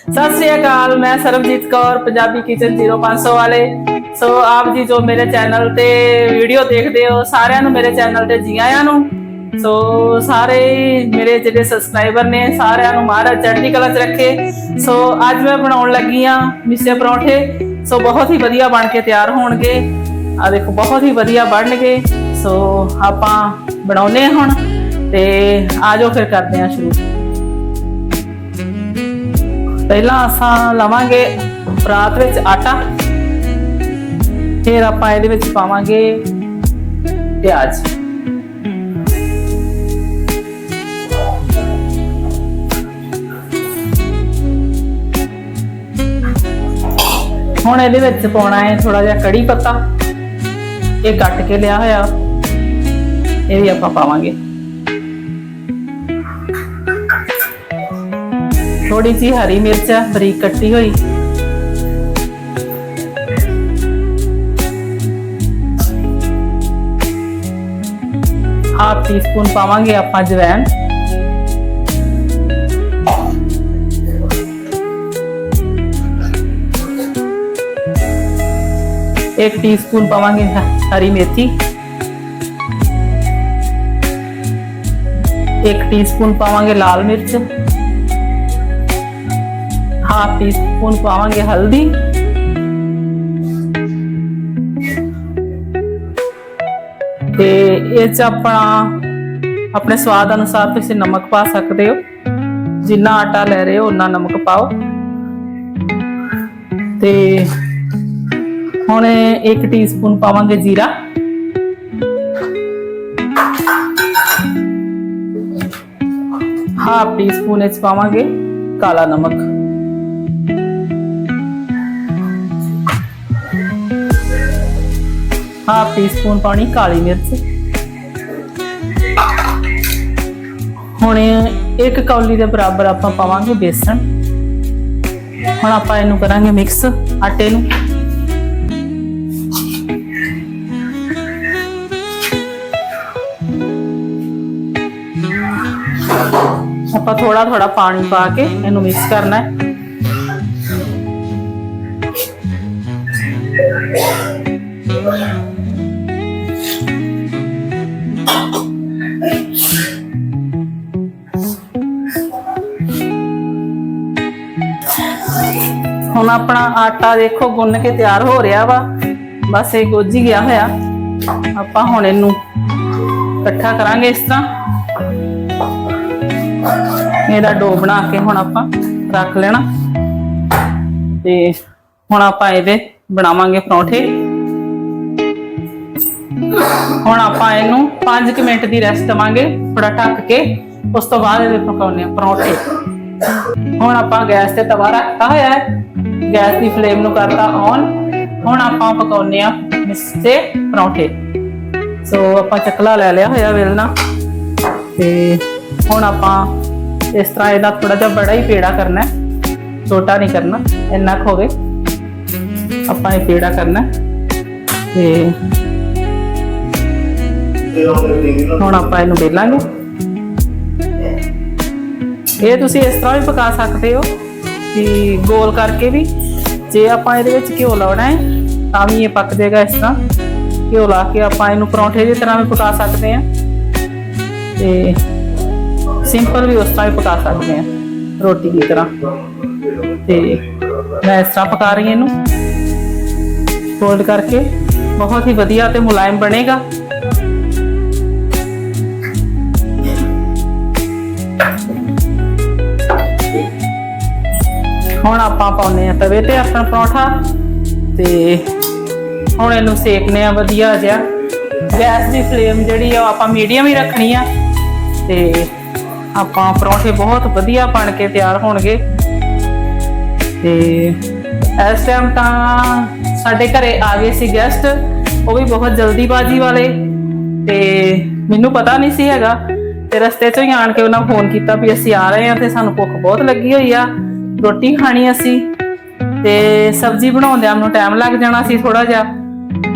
ਸਤਿ ਸ੍ਰੀ ਅਕਾਲ, ਮੈਂ ਸਰਬਜੀਤ ਕੌਰ, ਪੰਜਾਬੀ ਕਿਚਨ 0500 ਵਾਲੇ। ਸੋ ਆਪ ਜੀ ਜੋ ਮੇਰੇ ਚੈਨਲ ਤੇ ਵੀਡੀਓ ਦੇਖਦੇ ਹੋ, ਸਾਰਿਆਂ ਨੂੰ ਮੇਰੇ ਚੈਨਲ ਤੇ ਜੀ ਆਇਆਂ ਨੂੰ। ਸੋ ਸਾਰੇ ਮੇਰੇ ਜਿਹੜੇ ਸਬਸਕ੍ਰਾਈਬਰ ਨੇ, ਸਾਰਿਆਂ ਨੂੰ ਮਹਾਰਾਜ ਚੜ੍ਹਦੀ ਕਲਾ 'ਚ ਰੱਖੇ। ਸੋ ਅੱਜ ਮੈਂ ਬਣਾਉਣ ਲੱਗੀ ਆ ਮਿੱਸੇ ਪਰੌਂਠੇ। ਸੋ ਬਹੁਤ ਹੀ ਵਧੀਆ ਬਣ ਕੇ ਤਿਆਰ ਹੋਣਗੇ। ਆ ਦੇਖੋ, ਬਹੁਤ ਹੀ ਵਧੀਆ ਬਣਨਗੇ। ਸੋ ਆਪਾਂ ਬਣਾਉਨੇ ਹੁਣ ਤੇ ਆਜੋ ਫਿਰ ਕਰਦੇ ਹਾਂ ਸ਼ੁਰੂ। ਪਹਿਲਾਂ ਅਸਾਂ ਲਵਾਂਗੇ ਪਰਾਤ ਵਿੱਚ ਆਟਾ, ਫਿਰ ਆਪਾਂ ਇਹਦੇ ਵਿੱਚ ਪਾਵਾਂਗੇ ਪਿਆਜ਼। ਹੁਣ ਇਹਦੇ ਵਿੱਚ ਪਾਉਣਾ ਹੈ ਥੋੜਾ ਜਿਹਾ ਕੜੀ ਪੱਤਾ। ਇਹ ਕੱਟ ਕੇ ਲਿਆ ਹੋਇਆ। ਇਹ ਵੀ ਆਪਾਂ ਪਾਵਾਂਗੇ। थोड़ी जी हरी मिर्च बरीक कटी हुई। हाफ़ टी स्पून पावे आप अजवैन एक टी स्पून पावे हरी मेथी। एक टी स्पून पावे लाल मिर्च। 1 ਟੀਸਪੂਨ ਪਾਵਾਂਗੇ ਹਲਦੀ। ਤੇ ਇਹ ਚ ਆਪਣਾ, ਆਪਣੇ ਸਵਾਦ ਅਨੁਸਾਰ ਤੁਸੀਂ ਨਮਕ ਪਾ ਸਕਦੇ ਹੋ। ਜਿੰਨਾ ਆਟਾ ਲੈ ਰਹੇ ਹੋ ਉਨਾ ਨਮਕ ਪਾਓ। ਤੇ ਹੁਣ 1 ਟੀਸਪੂਨ ਪਾਵਾਂਗੇ ਜੀਰਾ। ਹਾਫ ਟੀਸਪੂਨ ਇਸ ਪਾਵਾਂਗੇ ਕਾਲਾ ਨਮਕ। ਹਾਫ ਟੀਸਪੂਨ ਪਾਣੀ, ਕਾਲੀ ਮਿਰਚ। ਹੁਣ ਇੱਕ ਕੌਲੀ ਦੇ ਬਰਾਬਰ ਆਪਾਂ ਪਾਵਾਂਗੇ ਬੇਸਣ। ਹੁਣ ਆਪਾਂ ਇਹਨੂੰ ਕਰਾਂਗੇ ਮਿਕਸ ਆਟੇ ਨੂੰ। ਆਪਾਂ ਥੋੜਾ ਥੋੜਾ ਪਾਣੀ ਪਾ ਕੇ ਇਹਨੂੰ ਮਿਕਸ ਕਰਨਾ ਹੈ। ਹੁਣ ਆਪਣਾ ਆਟਾ ਦੇਖੋ ਗੁੰਨ ਕੇ ਤਿਆਰ ਹੋ ਰਿਹਾ ਵਾ। ਬਸ ਇਹ ਗੁੱਝ ਹੀ ਗਿਆ ਹੋਇਆ। ਆਪਾਂ ਹੁਣ ਇਹਨੂੰ ਇਕੱਠਾ ਕਰਾਂਗੇ ਇਸ ਤਰ੍ਹਾਂ। ਇਹਦਾ ਡੋ ਬਣਾ ਕੇ ਹੁਣ ਆਪਾਂ ਰੱਖ ਲੈਣਾ। ਤੇ ਹੁਣ ਆਪਾਂ ਇਹਦੇ ਬਣਾਵਾਂਗੇ ਪਰੌਂਠੇ। ਹੁਣ ਆਪਾਂ ਇਹਨੂੰ 5 ਮਿੰਟ ਦੀ ਰੈਸਟ ਦਵਾਂਗੇ। ਥੋੜਾ ਢੱਕ ਕੇ। ਉਸ ਤੋਂ ਬਾਅਦ ਇਹਦੇ ਪਕਾਉਣੇ ਆ ਪਰੌਂਠੇ। ਹੁਣ ਆਪਾਂ ਗੈਸ ਤੇ ਤਵਾ ਰੱਖਤਾ ਹੋਇਆ ਹੈ। ਗੈਸ ਦੀ ਫਲੇਮ ਨੂੰ ਕਰਤਾ ਔਨ ਹੁਣ ਆਪਾਂ ਪਕਾਉਣੇ ਆ ਮਿੱਸੇ ਪਰੌਂਠੇ। ਸੋ ਆਪਾਂ ਚੱਕਲਾ ਲੈ ਲਿਆ ਹੋਇਆ ਵੇਲਣਾ ਤੇ ਹੁਣ ਆਪਾਂ ਇਸ ਤਰ੍ਹਾਂ ਇਹਦਾ ਥੋੜਾ ਜਿਹਾ ਬੜਾ ਹੀ ਪੇੜਾ ਕਰਨਾ ਛੋਟਾ ਨਹੀਂ ਕਰਨਾ, ਇੰਨਾ ਕੁ ਹੋਵੇ। ਆਪਾਂ ਇਹ ਪੇੜਾ ਕਰਨਾ ਤੇ ਹੁਣ ਆਪਾਂ ਇਹਨੂੰ ਵੇਲਾਂਗੇ। ਇਹ ਤੁਸੀਂ ਇਸ ਤਰ੍ਹਾਂ ਵੀ ਪਕਾ ਸਕਦੇ ਹੋ ਕਿ ਗੋਲ ਕਰਕੇ ਵੀ। ਜੇ ਆਪਾਂ ਇਹਦੇ ਵਿੱਚ ਘਿਓ ਲਾਉਣਾ ਹੈ, ਤਾਂ ਵੀ ਇਹ ਪੱਕ ਜਾਏਗਾ ਇਸ ਤਰ੍ਹਾਂ। ਘਿਓ ਲਾ ਕੇ ਆਪਾਂ ਇਹਨੂੰ ਪਰੌਂਠੇ ਦੀ ਤਰ੍ਹਾਂ ਵੀ ਪਕਾ ਸਕਦੇ ਹਾਂ। ਤੇ ਸਿੰਪਲ ਵੀ ਉਸ ਤਰ੍ਹਾਂ ਵੀ ਪਕਾ ਸਕਦੇ ਹਾਂ, ਰੋਟੀ ਦੀ ਤਰ੍ਹਾਂ। ਤੇ ਮੈਂ ਇਸ ਤਰ੍ਹਾਂ ਪਕਾ ਰਹੀ ਹਾਂ ਇਹਨੂੰ। ਫੋਲਡ ਕਰਕੇ ਬਹੁਤ ਹੀ ਵਧੀਆ ਤੇ ਮੁਲਾਇਮ ਬਣੇਗਾ। ਹੁਣ ਆਪਾਂ ਪਾਉਨੇ ਆ ਤਵੇ ਤੇ ਆਪਣਾ ਪਰੌਂਠਾ ਤੇ ਹੁਣ ਇਹਨੂੰ ਸੇਕਨੇ ਆ ਵਧੀਆ ਜਿਹਾ। ਗੈਸ ਦੀ ਫਲੇਮ ਜਿਹੜੀ ਆ ਆਪਾਂ ਮੀਡੀਅਮ ਹੀ ਰੱਖਣੀ ਆ ਤੇ ਆਪਾਂ ਪਰੌਂਠੇ ਬਹੁਤ ਵਧੀਆ ਬਣ ਕੇ ਤਿਆਰ ਹੋਣਗੇ। ਤੇ ਇਸ ਟਾਈਮ ਤਾਂ ਸਾਡੇ ਘਰੇ ਆ ਗਏ ਸੀ ਗੈਸਟ ਉਹ ਵੀ ਬਹੁਤ ਜਲਦੀਬਾਜ਼ੀ ਵਾਲੇ ਤੇ ਮੈਨੂੰ ਪਤਾ ਨਹੀਂ ਸੀ ਹੈਗਾ ਤੇ ਰਸਤੇ 'ਚੋਂ ਹੀ ਆਣ ਕੇ ਉਹਨਾਂ ਫੋਨ ਕੀਤਾ ਵੀ ਅਸੀਂ ਆ ਰਹੇ ਹਾਂ ਤੇ ਸਾਨੂੰ ਭੁੱਖ ਬਹੁਤ ਲੱਗੀ ਹੋਈ ਆ। ਰੋਟੀ ਖਾਣੀ ਅਸੀਂ ਤੇ ਸਬਜ਼ੀ ਬਣਾਉਂਦਿਆਂ ਨੂੰ ਟਾਈਮ ਲੱਗ ਜਾਣਾ ਸੀ ਥੋੜਾ ਜਿਹਾ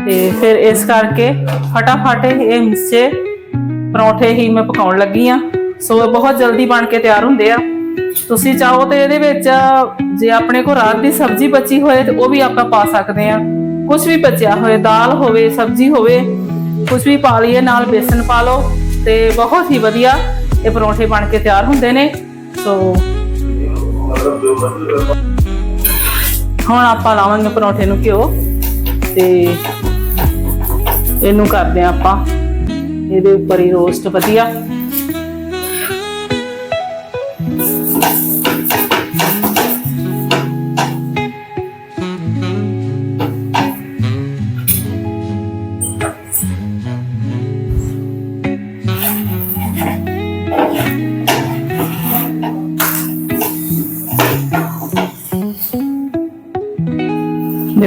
ਤੇ ਫਿਰ ਇਸ ਕਰਕੇ ਫਟਾਫਟ ਇਹ ਮਿੱਸੇ ਪਰੌਂਠੇ ਹੀ ਮੈਂ ਪਕਾਉਣ ਲੱਗੀ ਆ। ਸੋ ਇਹ ਬਹੁਤ ਜਲਦੀ ਬਣ ਕੇ ਤਿਆਰ ਹੁੰਦੇ ਆ। ਤੁਸੀਂ ਚਾਹੋ ਤੇ ਇਹਦੇ ਵਿੱਚ ਜੇ ਆਪਣੇ ਕੋਲ ਰਾਤ ਦੀ ਸਬਜ਼ੀ ਬਚੀ ਹੋਏ ਤੇ ਉਹ ਵੀ ਆਪਾਂ ਪਾ ਸਕਦੇ ਆ। ਕੁਝ ਵੀ ਬਚਿਆ ਹੋਏ, ਦਾਲ ਹੋਵੇ, ਸਬਜ਼ੀ ਹੋਵੇ ਕੁਝ ਵੀ ਪਾ ਲਈਏ, ਨਾਲ ਬੇਸਨ ਪਾ ਲਓ ਤੇ ਬਹੁਤ ਹੀ ਵਧੀਆ ਇਹ ਪਰੌਂਠੇ ਬਣ ਕੇ ਤਿਆਰ ਹੁੰਦੇ ਨੇ। ਸੋ ਹੁਣ ਆਪਾਂ ਲਾਵਾਂਗੇ ਪਰੌਂਠੇ ਨੂੰ ਘਿਓ ਤੇ ਇਹਨੂੰ ਕਰਦੇ ਆ ਆਪਾਂ। ਇਹਦੇ ਉੱਪਰ ਹੀ ਰੋਸਟ ਵਧੀਆ।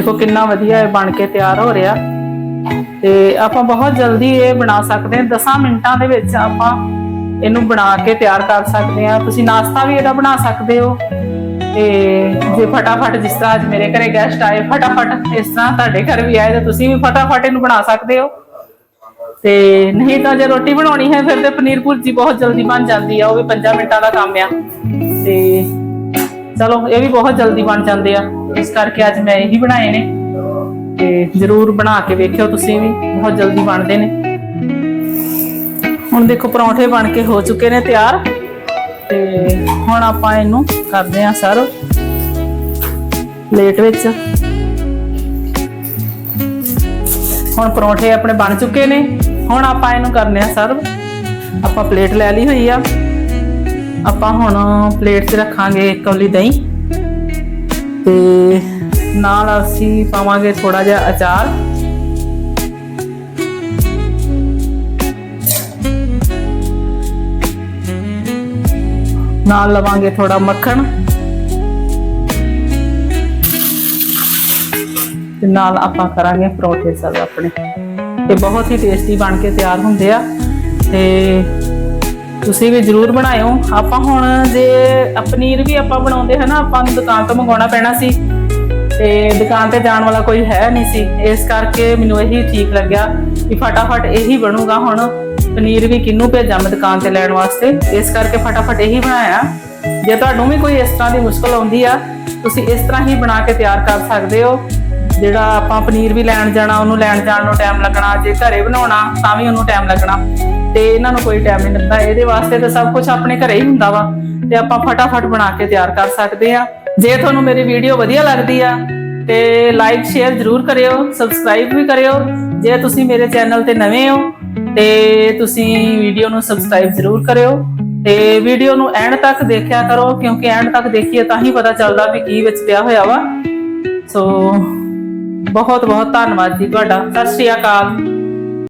ਦੇਖੋ ਕਿੰਨਾ ਵਧੀਆ ਇਹ ਬਣ ਕੇ ਤਿਆਰ ਹੋ ਰਿਹਾ। ਤੇ ਆਪਾਂ ਬਹੁਤ ਜਲਦੀ ਇਹ ਬਣਾ ਸਕਦੇ ਹਾਂ। 10 ਮਿੰਟਾਂ ਦੇ ਵਿੱਚ ਆਪਾਂ ਇਹਨੂੰ ਬਣਾ ਕੇ ਤਿਆਰ ਕਰ ਸਕਦੇ ਹਾਂ। ਤੁਸੀਂ ਨਾਸ਼ਤਾ ਵੀ ਇਹਦਾ ਬਣਾ ਸਕਦੇ ਹੋ। ਤੇ ਜੇ ਫਟਾਫਟ ਜਿਸ ਤਰ੍ਹਾਂ ਅੱਜ ਮੇਰੇ ਘਰੇ ਗੈਸਟ ਆਏ, ਫਟਾਫਟ ਇਸ ਤਰ੍ਹਾਂ ਤੁਹਾਡੇ ਘਰ ਵੀ ਆਏ ਤਾਂ ਤੁਸੀਂ ਵੀ ਫਟਾਫਟ ਇਹਨੂੰ ਬਣਾ ਸਕਦੇ ਹੋ। ਤੇ ਨਹੀਂ ਤਾਂ ਜੇ ਰੋਟੀ ਬਣਾਉਣੀ ਹੈ, ਫਿਰ ਤੇ ਪਨੀਰ ਭੁਰਜੀ ਬਹੁਤ ਜਲਦੀ ਬਣ ਜਾਂਦੀ ਆ, ਉਹ ਵੀ 5 ਮਿੰਟਾਂ ਦਾ ਕੰਮ ਆ। ਤੇ ਚਲੋ, ਇਹ ਵੀ ਬਹੁਤ ਜਲਦੀ ਬਣ ਜਾਂਦੇ ਆ। ਇਸ ਕਰਕੇ ਅੱਜ ਮੈਂ ਇਹੀ ਬਣਾਏ ਨੇ। ਤੇ ਜਰੂਰ ਬਣਾ ਕੇ ਵੇਖਿਓ ਤੁਸੀਂ ਵੀ, ਬਹੁਤ ਜਲਦੀ ਬਣਦੇ ਨੇ। ਹੁਣ ਦੇਖੋ, ਪਰੌਂਠੇ ਬਣ ਕੇ ਹੋ ਚੁੱਕੇ ਨੇ ਤਿਆਰ। ਤੇ ਹੁਣ ਆਪਾਂ ਇਹਨੂੰ ਕਰਦੇ ਆ ਸਰਵ। ਪਲੇਟ ਵਿੱਚ। ਹੁਣ ਪਰੌਂਠੇ ਆਪਣੇ ਬਣ ਚੁੱਕੇ ਨੇ। ਹੁਣ ਆਪਾਂ ਇਹਨੂੰ ਕਰਨੇ ਆ ਸਰਵ। ਆਪਾਂ ਪਲੇਟ ਲੈ ਲਈ ਹੋਈ ਆ। ਆਪਾਂ ਹੁਣ ਪਲੇਟ 'ਚ ਰੱਖਾਂਗੇ ਇੱਕ ਕੌਲੀ ਦਹੀਂ। ਤੇ ਨਾਲ ਅਸੀਂ ਪਾਵਾਂਗੇ ਥੋੜਾ ਜਿਹਾ ਅਚਾਰ। ਨਾਲ ਲਵਾਂਗੇ ਥੋੜਾ ਮੱਖਣ। ਤੇ ਨਾਲ ਆਪਾਂ ਕਰਾਂਗੇ ਪਰੌਂਠੇ ਸਰਵ ਆਪਣੇ। ਇਹ ਬਹੁਤ ਹੀ ਟੇਸਟੀ ਬਣ ਕੇ ਤਿਆਰ ਹੁੰਦੇ ਆ। ਤੇ ਤੁਸੀਂ ਵੀ ਜਰੂਰ ਬਣਾਇਓ। ਆਪਾਂ ਹੁਣ ਜੇ ਪਨੀਰ ਵੀ ਆਪਾਂ ਬਣਾਉਂਦੇ ਹੈ ਆਪਾਂ ਨੂੰ ਦੁਕਾਨ ਤੋਂ ਮੰਗਵਾਉਣਾ ਪੈਣਾ ਸੀ। ਤੇ ਦੁਕਾਨ ਤੇ ਜਾਣ ਵਾਲਾ ਕੋਈ ਹੈ ਨਹੀਂ ਸੀ। ਇਸ ਕਰਕੇ ਮੈਨੂੰ ਇਹੀ ਠੀਕ ਲੱਗਿਆ ਕਿ ਫਟਾਫਟ ਇਹੀ ਬਣੂਗਾ ਹੁਣ। ਪਨੀਰ ਵੀ ਕਿੰਨੂੰ ਭੇਜਾਂ ਮੈਂ ਦੁਕਾਨ ਤੇ ਲੈਣ ਵਾਸਤੇ। ਇਸ ਕਰਕੇ ਫਟਾਫਟ ਇਹੀ ਬਣਾਇਆ। ਜੇ ਤੁਹਾਨੂੰ ਵੀ ਕੋਈ ਇਸ ਤਰ੍ਹਾਂ ਦੀ ਮੁਸ਼ਕਲ ਆਉਂਦੀ ਆ, ਤੁਸੀਂ ਇਸ ਤਰ੍ਹਾਂ ਹੀ ਬਣਾ ਕੇ ਤਿਆਰ ਕਰ ਸਕਦੇ ਹੋ। ਜਿਹੜਾ ਆਪਾਂ ਪਨੀਰ ਵੀ ਲੈਣ ਜਾਣਾ, ਉਹਨੂੰ ਲੈਣ ਜਾਣ ਨੂੰ ਟਾਈਮ ਲੱਗਣਾ, ਜੇ ਘਰੇ ਬਣਾਉਣਾ, ਤਾਂ ਵੀ ਉਹਨੂੰ ਟਾਈਮ ਲੱਗਣਾ। ਤੇ ਇਹਨਾਂ ਨੂੰ ਕੋਈ ਟਾਈਮ ਨਹੀਂ ਲੱਗਦਾ ਇਹਦੇ ਵਾਸਤੇ ਤਾਂ ਸਭ ਕੁਝ ਆਪਣੇ ਘਰੇ ਹੀ ਹੁੰਦਾ ਵਾ। ਤੇ ਆਪਾਂ ਫਟਾਫਟ ਬਣਾ ਕੇ ਤਿਆਰ ਕਰ ਸਕਦੇ ਆ ਜੇ ਤੁਹਾਨੂੰ ਮੇਰੀ ਵੀਡੀਓ ਵਧੀਆ ਲੱਗਦੀ ਆ, ਤੇ ਲਾਈਕ ਸ਼ੇਅਰ ਜ਼ਰੂਰ ਕਰਿਓ ਸਬਸਕ੍ਰਾਈਬ ਵੀ ਕਰਿਓ। ਜੇ ਤੁਸੀਂ ਮੇਰੇ ਚੈਨਲ ਤੇ ਨਵੇਂ ਹੋ, ਤੇ ਤੁਸੀਂ ਵੀਡੀਓ ਨੂੰ ਸਬਸਕ੍ਰਾਈਬ ਜ਼ਰੂਰ ਕਰਿਓ। ਤੇ ਵੀਡੀਓ ਨੂੰ ਐਂਡ ਤੱਕ ਦੇਖਿਆ ਕਰੋ, ਕਿਉਂਕਿ ਐਂਡ ਤੱਕ ਦੇਖੀਏ ਤਾਂ ਹੀ ਪਤਾ ਚੱਲਦਾ ਵੀ ਕੀ ਵਿੱਚ ਪਿਆ ਹੋਇਆ ਵਾ। ਸੋ ਬਹੁਤ ਬਹੁਤ ਧੰਨਵਾਦ ਜੀ ਤੁਹਾਡਾ। ਸਤਿ ਸ਼੍ਰੀ ਅਕਾਲ।